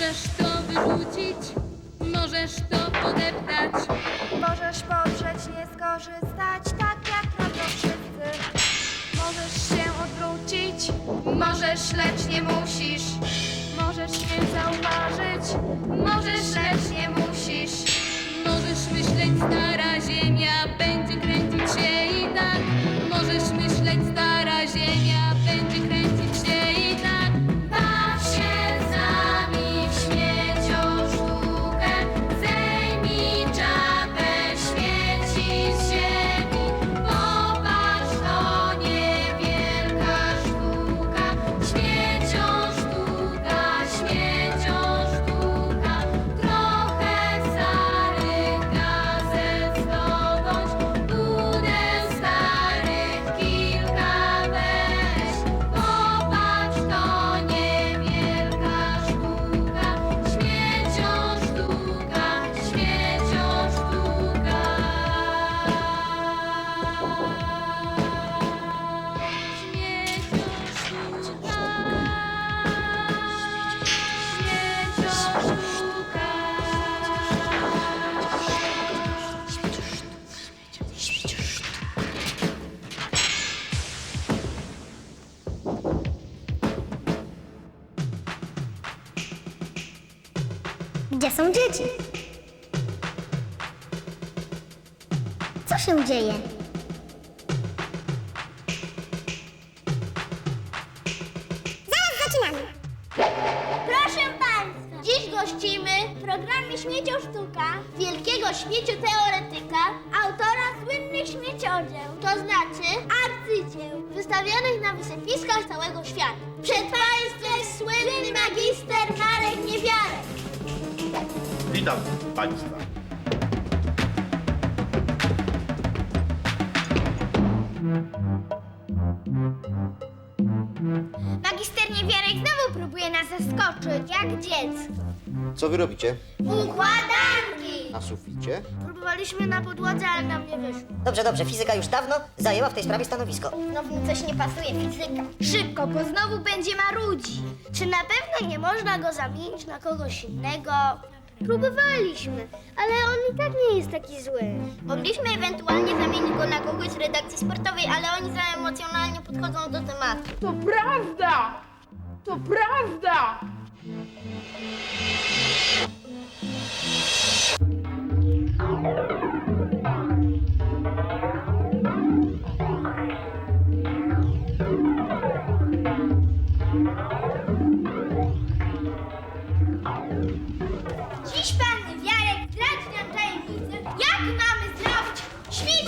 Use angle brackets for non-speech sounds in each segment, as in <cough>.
Możesz to wyrzucić, możesz to podeptać. Możesz podrzeć, nie skorzystać, tak jak robią wszyscy. Możesz się odwrócić, możesz, lecz nie musisz. Możesz nie zauważyć, możesz, lecz nie musisz. Możesz myśleć, stara ziemia będzie kręcić się i tak. Możesz myśleć, stara ziemia będzie kręcić Co się dzieje? Zaraz zaczynamy. Proszę Państwa, dziś gościmy w programie Śmieciosztuka wielkiego śmiecioteoretyka, autora słynnych śmieciodzieł, to znaczy arcydzieł, wystawionych na wysypiskach całego świata. Przed Państwem słynny magister. Witam Państwa. Magister Niewiarek znowu próbuje nas zaskoczyć, jak dziecko. Co wy robicie? Układanki! Na suficie? Próbowaliśmy na podłodze, ale nam nie wyszło. Dobrze, dobrze, fizyka już dawno zajęła w tej sprawie stanowisko. No mi coś nie pasuje, fizyka. Szybko, bo znowu będzie marudzi. Czy na pewno nie można go zamienić na kogoś innego? Próbowaliśmy, ale on i tak nie jest taki zły. Mogliśmy ewentualnie zamienić go na kogoś z redakcji sportowej, ale oni za emocjonalnie podchodzą do tematu. To prawda! To prawda!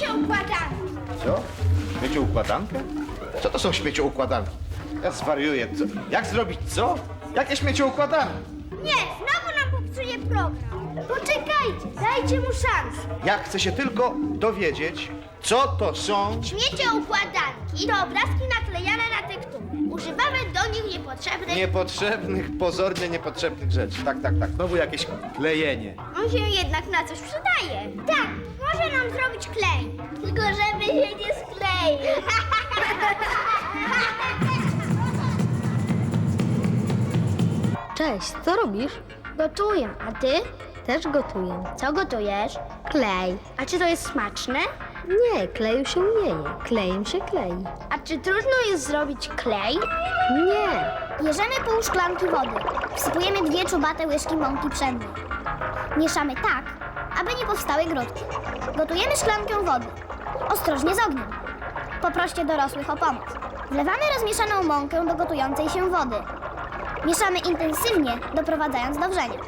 Śmiecioukładanki. Co? Śmiecioukładankę? Co to są śmiecioukładanki? Ja zwariuję. Co? Jak zrobić co? Jakie śmiecioukładanki? Nie, znowu nam popsuje program. Poczekajcie, dajcie mu szansę. Ja chcę się tylko dowiedzieć, co to są... Śmiecioukładanki to obrazki naklejane. Używamy do nich niepotrzebnych... Niepotrzebnych, pozornie niepotrzebnych rzeczy. Tak, tak, tak. Znowu jakieś klejenie. On się jednak na coś przydaje. Tak, może nam zrobić klej. Tylko żeby się nie skleił. <laughs> Cześć, co robisz? Gotuję, a ty? Też gotuję. Co gotujesz? Klej. A czy to jest smaczne? Nie, kleju się nie je. Klejem się klei. A czy trudno jest zrobić klej? Nie. Bierzemy pół szklanki wody. Wsypujemy dwie czubate łyżki mąki pszennej. Mieszamy tak, aby nie powstały grudki. Gotujemy szklankę wody. Ostrożnie z ogniem. Poproście dorosłych o pomoc. Wlewamy rozmieszaną mąkę do gotującej się wody. Mieszamy intensywnie, doprowadzając do wrzenia.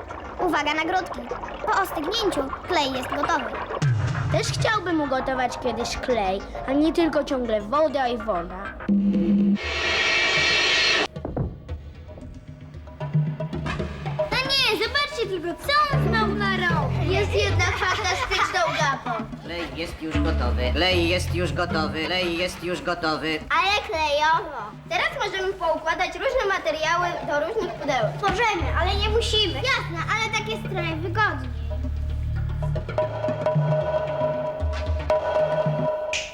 Uwaga na grudki. Po ostygnięciu klej jest gotowy. Też chciałbym ugotować kiedyś klej, a nie tylko ciągle woda i woda. No nie, zobaczcie tylko, co on znowu narobił. Jest jednak fantastyczną gapą. Klej jest już gotowy. Klej jest już gotowy. Klej jest już gotowy. Ale klejowo. Teraz możemy poukładać różne materiały do różnych pudełek. Możemy, ale nie musimy. Jasne, ale tak jest trochę wygodniej.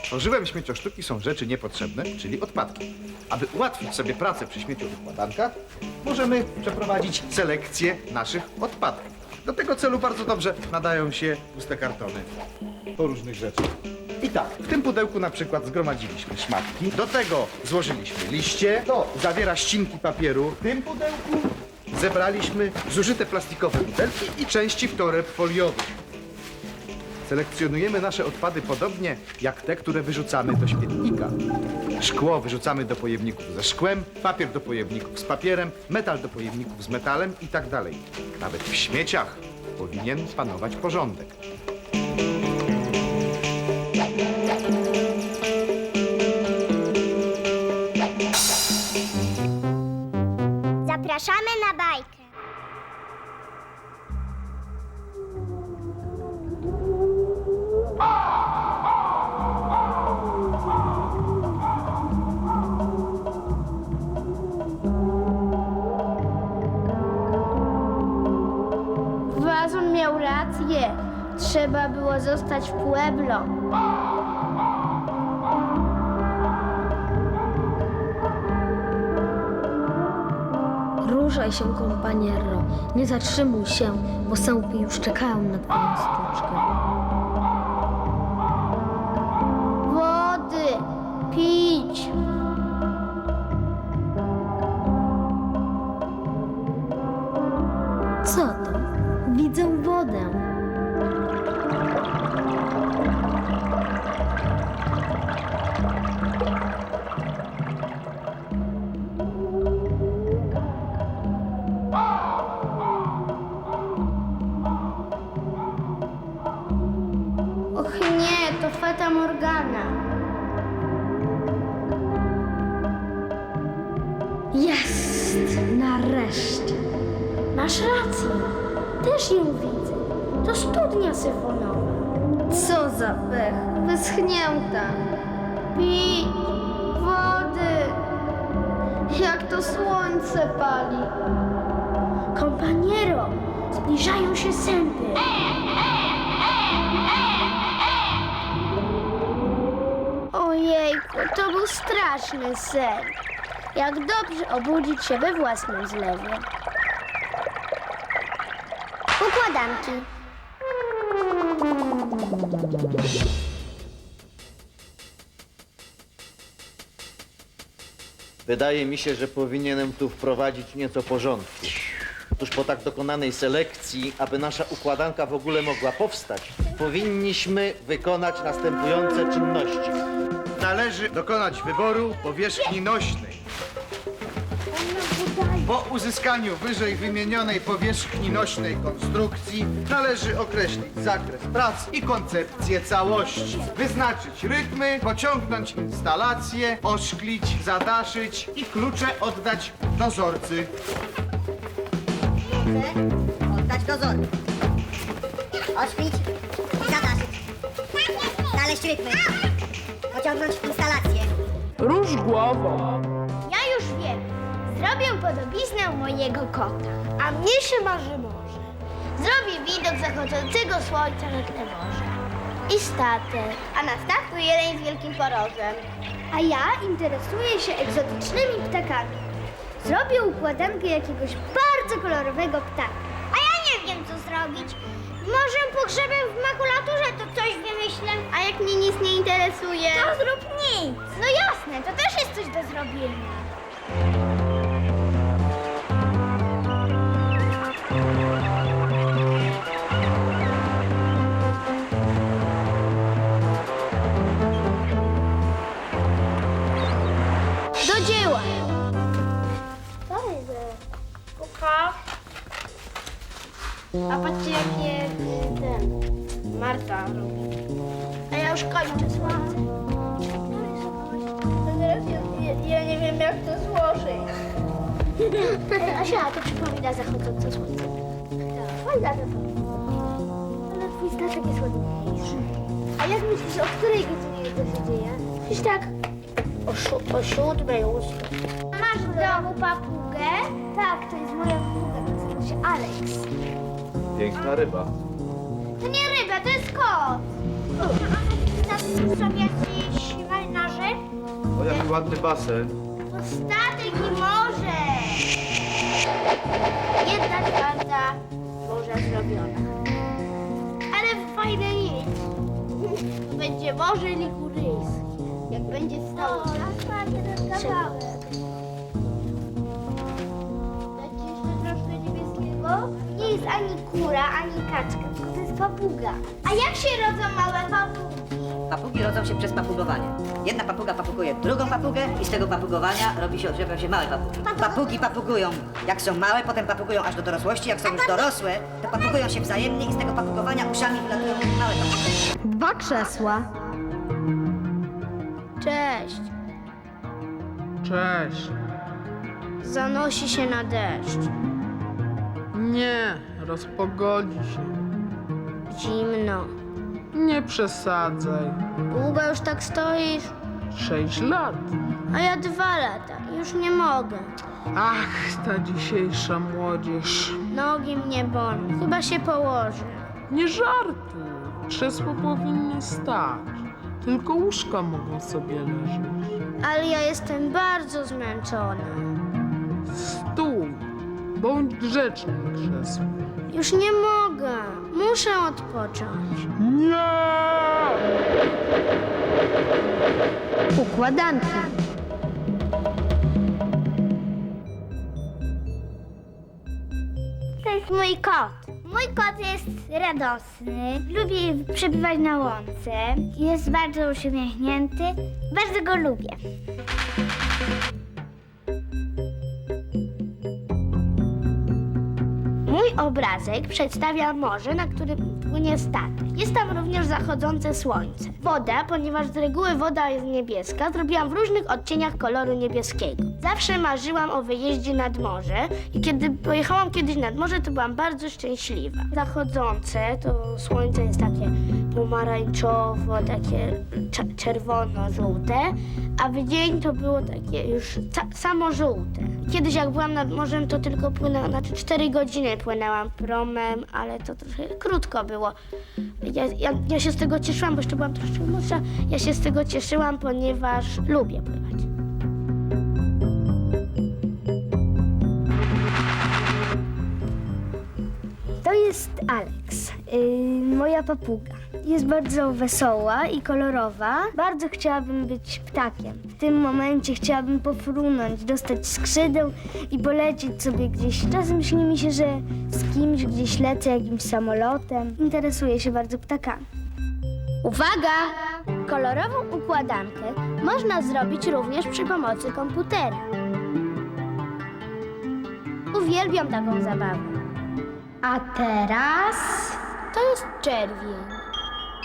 Tworzyłem śmieciosztuki są rzeczy niepotrzebne, czyli odpadki. Aby ułatwić sobie pracę przy śmieciowykładankach, możemy przeprowadzić selekcję naszych odpadków. Do tego celu bardzo dobrze nadają się puste kartony po różnych rzeczach. I tak, w tym pudełku na przykład zgromadziliśmy szmatki, do tego złożyliśmy liście, to zawiera ścinki papieru. W tym pudełku zebraliśmy zużyte plastikowe butelki i części toreb foliowych. Selekcjonujemy nasze odpady podobnie jak te, które wyrzucamy do śmietnika. Szkło wyrzucamy do pojemników ze szkłem, papier do pojemników z papierem, metal do pojemników z metalem i tak dalej. Nawet w śmieciach powinien panować porządek. Ruszaj się, kompaniero. Nie zatrzymuj się, bo sępy już czekają na twoją sztuczkę. Fata Morgana. Jest! Nareszcie. Masz rację. Też ją widzę. To studnia syfonowa. Co za pech. Wyschnięta. Pić! Wody! Jak to słońce pali. Kompaniero, zbliżają się sępy. Ojejku, to był straszny sen. Jak dobrze obudzić się we własnym zlewie. Układanki. Wydaje mi się, że powinienem tu wprowadzić nieco porządku. Otóż po tak dokonanej selekcji, aby nasza układanka w ogóle mogła powstać, powinniśmy wykonać następujące czynności. Należy dokonać wyboru powierzchni nośnej. Po uzyskaniu wyżej wymienionej powierzchni nośnej konstrukcji należy określić zakres prac i koncepcję całości. Wyznaczyć rytmy, pociągnąć instalację, oszklić, zadaszyć i klucze oddać dozorcy. Oddać dozór. Ośpić i zadarzyć. Znaleźć rytmy. Pociągnąć instalację. Róż głową. Ja już wiem. Zrobię podobiznę mojego kota. A mnie się marzy morze. Zrobię widok zachodzącego słońca nad te morze. I statek. A na statku jeleń z wielkim porożem. A ja interesuję się egzotycznymi ptakami. Zrobię układankę jakiegoś bardzo kolorowego ptaka. A ja nie wiem, co zrobić. Może pogrzebem w makulaturze to coś wymyślę. A jak mnie nic nie interesuje? To zrób nic. No jasne, to też jest coś do zrobienia. Do dzieła! Puka. A patrzcie, jakie ten Marta robi. A ja już kończę słońce. Teraz ja, ja, ja nie wiem, jak to złożyć. Asia, to przypomina zachodzące słońce. Fajna to Ale twój statek jest ładniejszy. A jak myślisz, o której godzinie to się dzieje? Gdzieś tak o, si- o siódmej, ósmej. Masz w domu papugę? Tak, to jest moja papuga, nazywa się Alex. Piękna ryba. To nie ryba, to jest kot. Chcesz sobie jakiś ładny basen. To statek i morze. Jedna czwarta morza zrobiona. Ale fajne nic. Będzie morze liguryjskie. Jak będzie stało. kawałek. Dać jeszcze troszkę niebieskiego? Nie jest ani kura, ani kaczka, tylko to jest papuga. A jak się rodzą małe papugi? Papugi rodzą się przez papugowanie. Jedna papuga papuguje drugą papugę i z tego papugowania robi się, odżywiają się małe papugi. Papugi papugują jak są małe, potem papugują aż do dorosłości. Jak są już dorosłe, to papugują się wzajemnie i z tego papugowania uszami wylatują małe papugi. Dwa krzesła. Cześć. Cześć. Zanosi się na deszcz. Nie, rozpogodzi się. Zimno. Nie przesadzaj. Długo już tak stoisz? Sześć lat. A ja dwa lata. Już nie mogę. Ach, ta dzisiejsza młodzież. Nogi mnie bolą. Chyba się położę. Nie żartuj. Krzesło powinny stać. Tylko łóżka mogą sobie leżeć. Ale ja jestem bardzo zmęczona. Stój. Bądź grzecznym krzesłem. Już nie mogę. Muszę odpocząć. Nie! Układanki. To jest mój kot. Mój kot jest radosny, lubi przebywać na łące, jest bardzo uśmiechnięty, bardzo go lubię. Obrazek przedstawia morze, na którym płynie statek. Jest tam również zachodzące słońce. Woda, ponieważ z reguły woda jest niebieska, zrobiłam w różnych odcieniach koloru niebieskiego. Zawsze marzyłam o wyjeździe nad morze i kiedy pojechałam kiedyś nad morze, to byłam bardzo szczęśliwa. Zachodzące to słońce jest takie pomarańczowo, takie czerwono-żółte, a w dzień to było takie już samo żółte. Kiedyś jak byłam nad morzem, to tylko płynęłam, znaczy 4 godziny płynęłam promem, ale to trochę krótko było. Ja, ja, ja się z tego cieszyłam, bo jeszcze byłam troszeczkę młodsza. Ja się z tego cieszyłam, ponieważ lubię pływać. To jest Alex, yy, moja papuga. Jest bardzo wesoła i kolorowa. Bardzo chciałabym być ptakiem. W tym momencie chciałabym pofrunąć, dostać skrzydeł i polecieć sobie gdzieś. Czasem śni mi się, że z kimś gdzieś lecę jakimś samolotem. Interesuję się bardzo ptakami. Uwaga! Kolorową układankę można zrobić również przy pomocy komputera. Uwielbiam taką zabawę. A teraz to jest czerwień.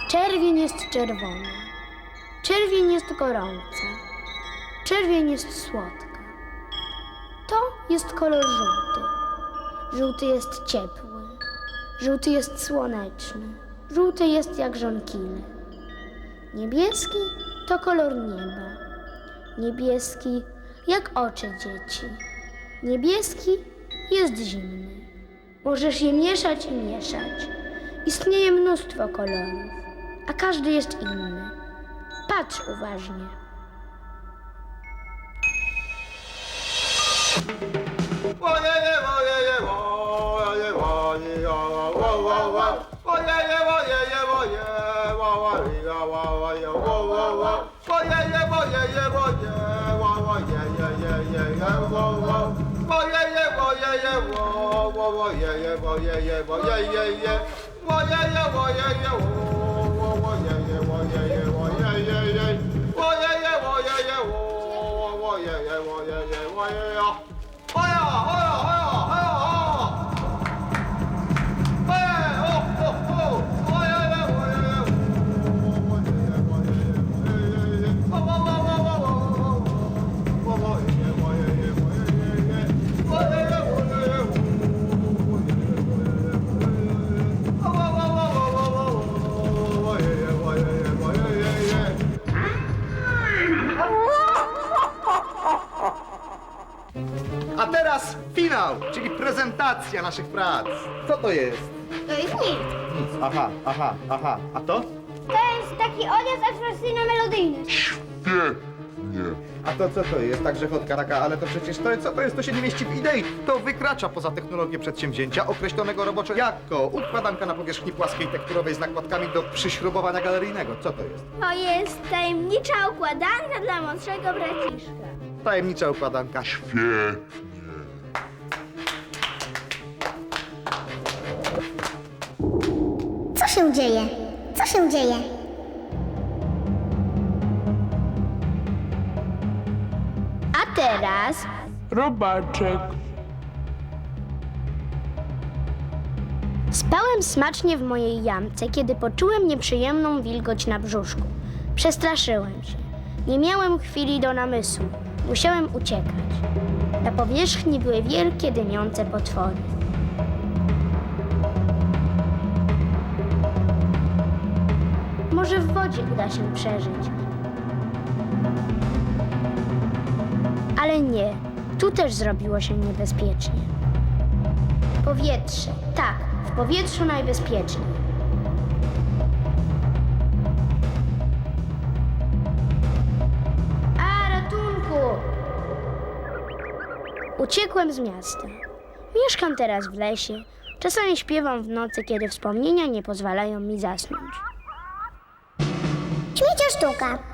Czerwień jest czerwona. Czerwień jest gorąca. Czerwień jest słodka. To jest kolor żółty. Żółty jest ciepły. Żółty jest słoneczny. Żółty jest jak żonkile. Niebieski to kolor nieba. Niebieski jak oczy dzieci. Niebieski jest zimny. Możesz je mieszać i mieszać. Istnieje mnóstwo kolorów, a każdy jest inny. Patrz uważnie. 我也也我也也我我我我也我我我我我我我我我 naszych prac. Co to jest? To jest nic. Nic. Aha, aha, aha. A to? To jest taki odjazd abstrakcyjno-melodyjny. A to co to jest? Tak grzechota taka, ale to przecież to co to jest? To się nie mieści w idei. To wykracza poza technologię przedsięwzięcia określonego roboczo jako układanka na powierzchni płaskiej tekturowej z nakładkami do przyśrubowania galeryjnego. Co to jest? To jest tajemnicza układanka dla młodszego braciszka. Tajemnicza układanka. Co się dzieje? Co się dzieje? A teraz Robaczek. Spałem smacznie w mojej jamce, kiedy poczułem nieprzyjemną wilgoć na brzuszku. Przestraszyłem się. Nie miałem chwili do namysłu. Musiałem uciekać. Na powierzchni były wielkie, dymiące potwory. Może w wodzie uda się przeżyć. Ale nie, tu też zrobiło się niebezpiecznie. Powietrze. Tak, w powietrzu najbezpieczniej. A, ratunku! Uciekłem z miasta. Mieszkam teraz w lesie. Czasami śpiewam w nocy, kiedy wspomnienia nie pozwalają mi zasnąć. Третья штука.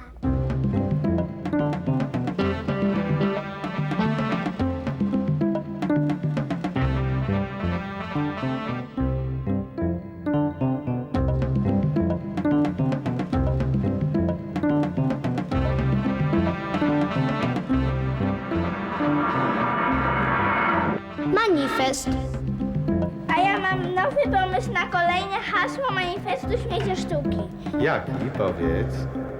Hasło manifestu śmiecie sztuki. Jaki? Powiedz.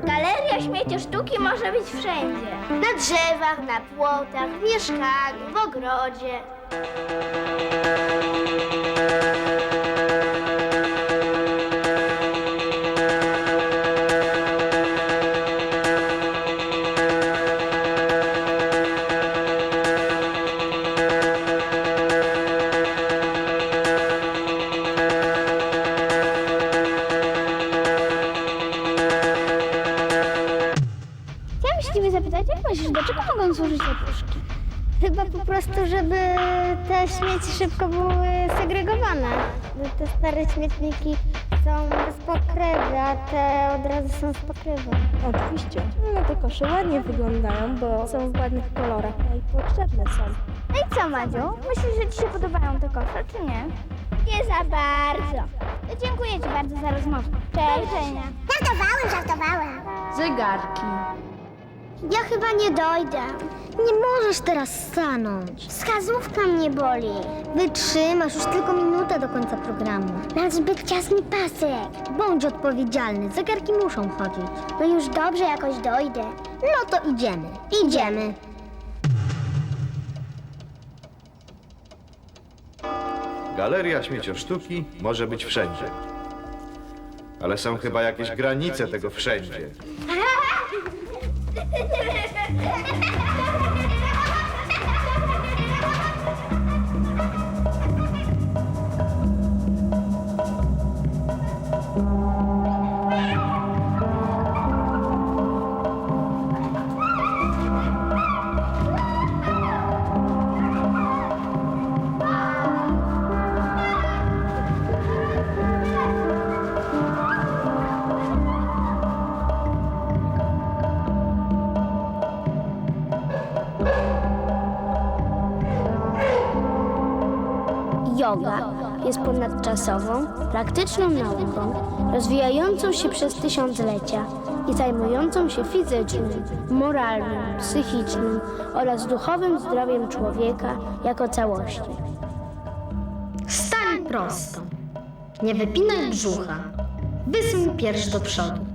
Galeria śmiecie sztuki może być wszędzie. Na drzewach, na płotach, w mieszkaniu, w ogrodzie. Puszki? Chyba po prostu, żeby te śmieci szybko były segregowane. Bo te stare śmietniki są bez pokrywy, a te od razu są z pokrywą. Oczywiście. No te kosze ładnie wyglądają, bo są w ładnych kolorach, a i potrzebne są. No i co, Madziu? Myślisz, że ci się podobają te kosze, czy nie? Nie za bardzo. To dziękuję ci bardzo za rozmowę. Cześć. Żartowałem, żartowałem. Zegarki. Ja chyba nie dojdę. Nie możesz teraz stanąć. Wskazówka mnie boli. Wytrzymasz już tylko minutę do końca programu. Masz zbyt ciasny pasek. Bądź odpowiedzialny, zegarki muszą chodzić. No już dobrze, jakoś dojdę. No to idziemy. Idziemy. Galeria śmieciosztuki może być wszędzie. Ale są chyba jakieś granice tego wszędzie. Ha ha ha ha! Jest ponadczasową, praktyczną nauką, rozwijającą się przez tysiąclecia i zajmującą się fizycznym, moralnym, psychicznym oraz duchowym zdrowiem człowieka jako całości. Stań prosto. Nie wypinaj brzucha. Wysuń pierś do przodu.